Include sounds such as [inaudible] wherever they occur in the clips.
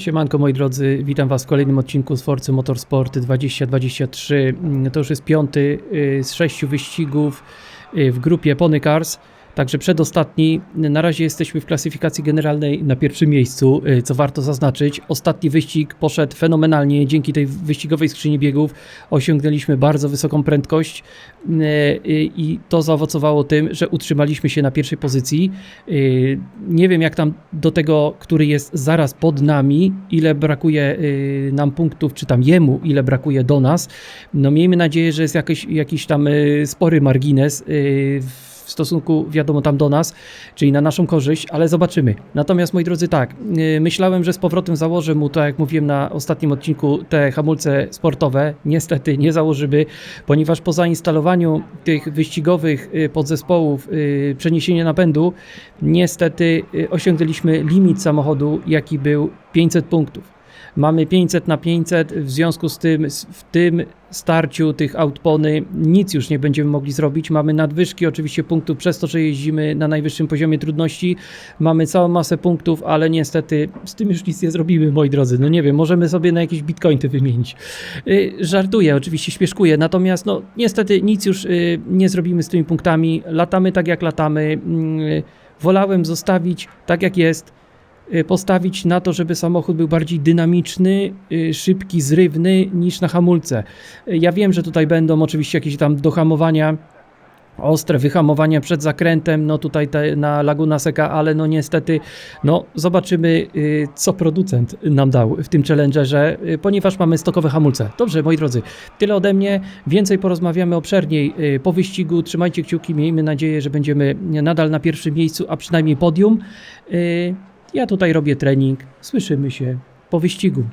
Siemanko moi drodzy, witam was w kolejnym odcinku z Forcy Motorsport 2023. Mm, To już jest piąty y, z sześciu wyścigów y, w grupie Pony Cars. Także przedostatni. Na razie jesteśmy w klasyfikacji generalnej na pierwszym miejscu, y, co warto zaznaczyć. Ostatni wyścig poszedł fenomenalnie. Dzięki tej wyścigowej skrzyni biegów osiągnęliśmy bardzo wysoką prędkość y, i to zaowocowało tym, że utrzymaliśmy się na pierwszej pozycji. Y, Nie wiem jak tam do tego, który jest zaraz pod nami, ile brakuje nam punktów, czy tam jemu, ile brakuje do nas. No miejmy nadzieję, że jest jakiś, jakiś tam spory margines y, w stosunku, wiadomo, tam do nas, czyli na naszą korzyść, ale zobaczymy. Natomiast, moi drodzy, tak, yy, myślałem, że z powrotem założę mu, tak jak mówiłem na ostatnim odcinku, te hamulce sportowe. Niestety nie założymy, ponieważ po zainstalowaniu tych wyścigowych yy, podzespołów, yy, przeniesienia napędu, niestety osiągnęliśmy limit samochodu, jaki był 500 punktów. Mamy 500 na 500, w związku z tym w tym starciu tych outpony nic już nie będziemy mogli zrobić. Mamy nadwyżki oczywiście punktów przez to, że jeździmy na najwyższym poziomie trudności. Mamy całą masę punktów, ale niestety z tym już nic nie zrobimy, moi drodzy. No nie wiem, możemy sobie na jakieś bitcoiny wymienić. Yy, żartuję, oczywiście śmieszkuję, natomiast no niestety nic już yy, nie zrobimy z tymi punktami. Latamy tak jak latamy. Yy, wolałem zostawić tak jak jest y, postawić na to, żeby samochód był bardziej dynamiczny, y, szybki, zrywny niż na hamulce. Y, Ja wiem, że tutaj będą oczywiście jakieś tam dohamowania, ostre wyhamowania przed zakrętem, no tutaj te, na Laguna Seca, ale no niestety, no zobaczymy, y, co producent nam dał w tym challengerze, y, ponieważ mamy stokowe hamulce. Dobrze, moi drodzy, tyle ode mnie. Więcej porozmawiamy obszerniej y, po wyścigu. Trzymajcie kciuki, miejmy nadzieję, że będziemy nadal na pierwszym miejscu, a przynajmniej podium. Ja tutaj robię trening. Słyszymy się po wyścigu.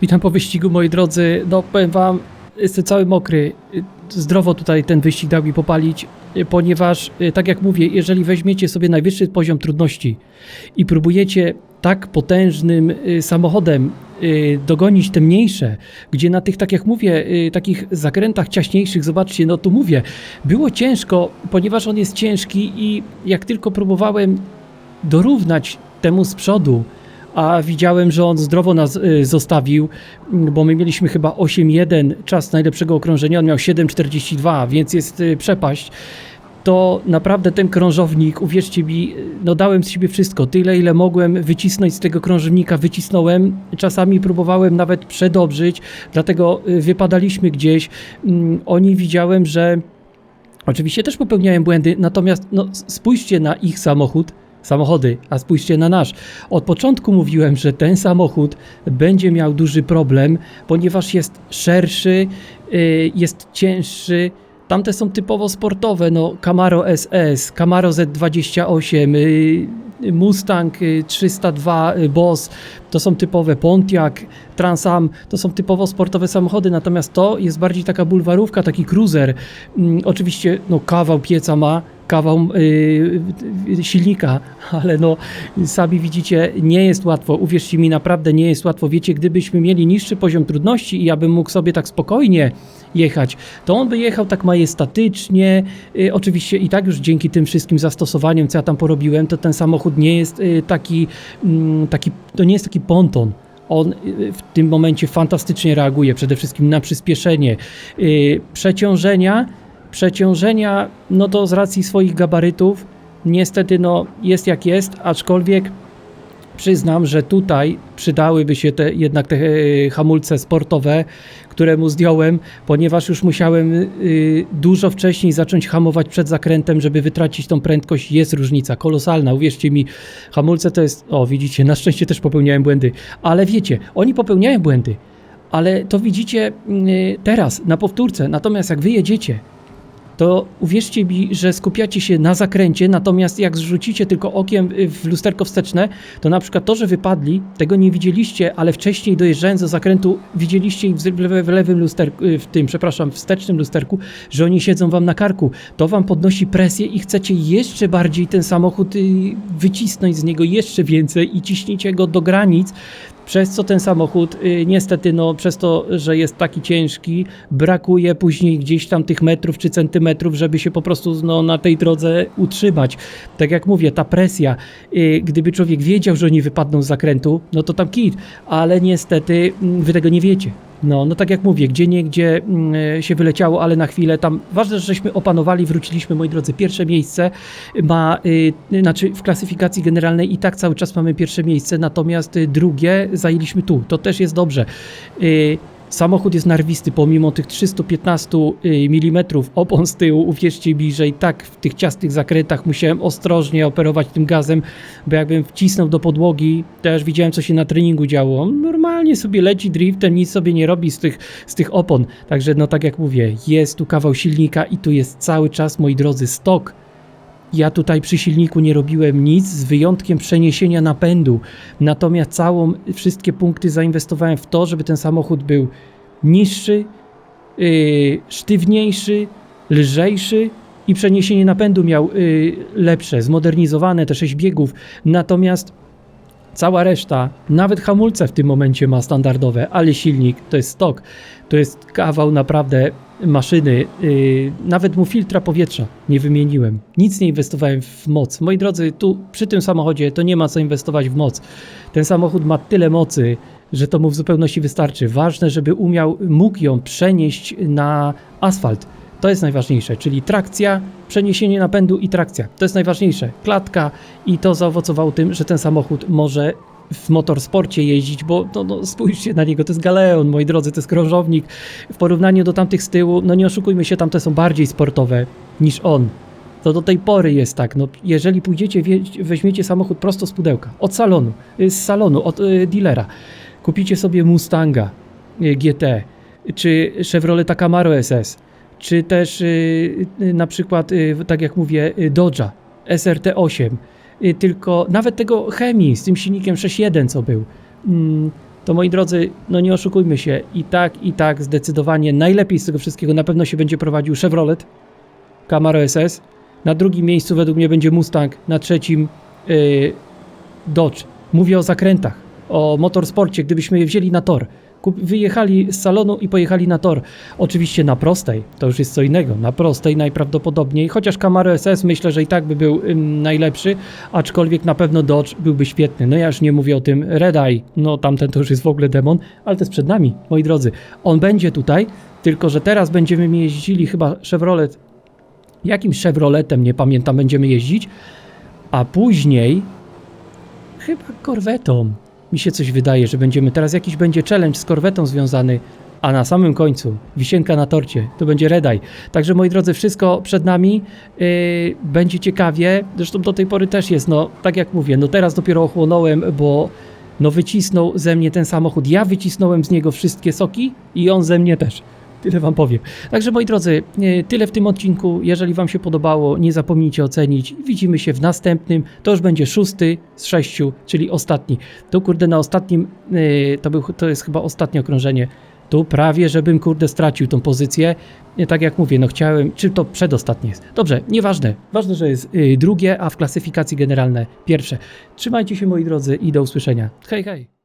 Witam po wyścigu, moi drodzy. No, powiem wam, jestem cały mokry. Zdrowo tutaj ten wyścig dał mi popalić, ponieważ, y, tak jak mówię, jeżeli weźmiecie sobie najwyższy poziom trudności i próbujecie tak potężnym y, samochodem y, dogonić te mniejsze, gdzie na tych, tak jak mówię, takich zakrętach ciaśniejszych, zobaczcie, no tu mówię, było ciężko, ponieważ on jest ciężki i jak tylko próbowałem dorównać temu z przodu, a widziałem, że on zdrowo nas y, zostawił, bo my mieliśmy chyba 8.1 czas najlepszego okrążenia, on miał 7.42, więc jest y, przepaść. To naprawdę ten krążownik, uwierzcie mi, y, no dałem z siebie wszystko, tyle ile mogłem wycisnąć z tego krążownika, wycisnąłem. Czasami próbowałem nawet przedobrzyć, dlatego wypadaliśmy gdzieś. Mm, Oni widziałem, że Oczywiście też popełniałem błędy, natomiast no, spójrzcie na ich samochód, samochody, a spójrzcie na nasz. Od początku mówiłem, że ten samochód będzie miał duży problem, ponieważ jest szerszy, y, jest cięższy. Tamte są typowo sportowe, no Camaro SS, Camaro Z28, y, Mustang y, 302 y, Boss, to są typowe Pontiac, Trans Am, to są typowo sportowe samochody, natomiast to jest bardziej taka bulwarówka, taki cruiser. Mm, oczywiście no, kawał pieca ma, kawał y, y, silnika, [laughs] ale no sami widzicie, nie jest łatwo. Uwierzcie mi, naprawdę nie jest łatwo. Wiecie, gdybyśmy mieli niższy poziom trudności i ja bym mógł sobie tak spokojnie jechać, to on by jechał tak majestatycznie. Y, oczywiście i tak już dzięki tym wszystkim zastosowaniom, co ja tam porobiłem, to ten samochód nie jest y, taki, mm, taki, to nie jest taki ponton. On y, w tym momencie fantastycznie reaguje, przede wszystkim na przyspieszenie. Y, Przeciążenia, przeciążenia, no to z racji swoich gabarytów, niestety no jest jak jest, aczkolwiek przyznam, że tutaj przydałyby się te, jednak te e, hamulce sportowe, które mu zdjąłem, ponieważ już musiałem y, dużo wcześniej zacząć hamować przed zakrętem, żeby wytracić tą prędkość. Jest różnica kolosalna, uwierzcie mi. Hamulce to jest, o widzicie, na szczęście też popełniałem błędy, ale wiecie, oni popełniają błędy, ale to widzicie y, teraz na powtórce. Natomiast jak wy jedziecie, to uwierzcie mi, że skupiacie się na zakręcie, natomiast jak zrzucicie tylko okiem y, w lusterko wsteczne, to na przykład to, że wypadli, tego nie widzieliście, ale wcześniej dojeżdżając do zakrętu, widzieliście ich w lewym lusterku, y, w tym, przepraszam, wstecznym lusterku, że oni siedzą wam na karku. To wam podnosi presję i chcecie jeszcze bardziej ten samochód y, wycisnąć z niego jeszcze więcej i ciśniecie go do granic, przez co ten samochód y, niestety, no, przez to, że jest taki ciężki, brakuje później gdzieś tam tych metrów czy centymetrów, żeby się po prostu no, na tej drodze utrzymać. Tak jak mówię, ta presja, y, gdyby człowiek wiedział, że oni wypadną z zakrętu, no to tam kit, ale niestety mm, wy tego nie wiecie. No, no tak jak mówię, gdzie niegdzie mm, się wyleciało, ale na chwilę tam, ważne, że żeśmy opanowali, wróciliśmy, moi drodzy, pierwsze miejsce ma, y, znaczy w klasyfikacji generalnej i tak cały czas mamy pierwsze miejsce, natomiast y, drugie zajęliśmy tu, to też jest dobrze. Samochód jest narwisty, pomimo tych 315 mm opon z tyłu. Uwierzcie mi, że i tak w tych ciastych zakrętach musiałem ostrożnie operować tym gazem, bo jakbym wcisnął do podłogi, już widziałem, co się na treningu działo. Normalnie sobie leci driftem, nic sobie nie robi z tych, z tych opon. Także, no tak jak mówię, jest tu kawał silnika i tu jest cały czas, moi drodzy, stok. Ja tutaj przy silniku nie robiłem nic z wyjątkiem przeniesienia napędu. Natomiast całą, wszystkie punkty zainwestowałem w to, żeby ten samochód był niższy, yy, sztywniejszy, lżejszy i przeniesienie napędu miał yy, lepsze, zmodernizowane, te 6 biegów. Natomiast cała reszta, nawet hamulce w tym momencie ma standardowe, ale silnik to jest stok. To jest kawał naprawdę maszyny. Yy, nawet mu filtra powietrza nie wymieniłem. Nic nie inwestowałem w moc. Moi drodzy, tu przy tym samochodzie to nie ma co inwestować w moc. Ten samochód ma tyle mocy, że to mu w zupełności wystarczy. Ważne, żeby umiał, mógł ją przenieść na asfalt. To jest najważniejsze, czyli trakcja, przeniesienie napędu i trakcja. To jest najważniejsze. Klatka i to zaowocowało tym, że ten samochód może w motorsporcie jeździć, bo no, no, spójrzcie na niego, to jest galeon, moi drodzy, to jest krążownik. W porównaniu do tamtych z tyłu, no nie oszukujmy się, tamte są bardziej sportowe niż on. To do tej pory jest tak, no jeżeli pójdziecie, weźmiecie samochód prosto z pudełka, od salonu, y, z salonu, od y, dealera, kupicie sobie Mustanga y, GT, czy Chevroleta Camaro SS, czy też y, y, na przykład, y, tak jak mówię, y, Dodge'a SRT8, y, tylko nawet tego Chemii z tym silnikiem 6.1, co był. Mm, to moi drodzy, no nie oszukujmy się, i tak, i tak zdecydowanie najlepiej z tego wszystkiego na pewno się będzie prowadził Chevrolet Camaro SS. Na drugim miejscu według mnie będzie Mustang, na trzecim yy, Dodge. Mówię o zakrętach, o motorsporcie, gdybyśmy je wzięli na tor. Wyjechali z salonu i pojechali na tor. Oczywiście na prostej, to już jest co innego. Na prostej najprawdopodobniej, chociaż Camaro SS myślę, że i tak by był ym, najlepszy, aczkolwiek na pewno Dodge byłby świetny. No ja już nie mówię o tym Red Eye, no tamten to już jest w ogóle demon, ale to jest przed nami, moi drodzy. On będzie tutaj, tylko że teraz będziemy jeździli chyba Chevrolet jakim Chevroletem, nie pamiętam, będziemy jeździć, a później chyba korwetą. Mi się coś wydaje, że będziemy teraz jakiś będzie challenge z korwetą związany, a na samym końcu wisienka na torcie to będzie Redaj. Także moi drodzy, wszystko przed nami. Yy, będzie ciekawie. Zresztą do tej pory też jest, no tak jak mówię, no teraz dopiero ochłonąłem, bo no wycisnął ze mnie ten samochód. Ja wycisnąłem z niego wszystkie soki i on ze mnie też. Tyle wam powiem. Także moi drodzy, e, tyle w tym odcinku. Jeżeli wam się podobało, nie zapomnijcie ocenić. Widzimy się w następnym. To już będzie szósty z sześciu, czyli ostatni. To kurde na ostatnim, e, to, był, to jest chyba ostatnie okrążenie. Tu prawie, żebym kurde stracił tą pozycję. Nie, tak jak mówię, no chciałem, czy to przedostatnie jest. Dobrze, nieważne. Ważne, że jest drugie, a w klasyfikacji generalne pierwsze. Trzymajcie się moi drodzy i do usłyszenia. Hej, hej.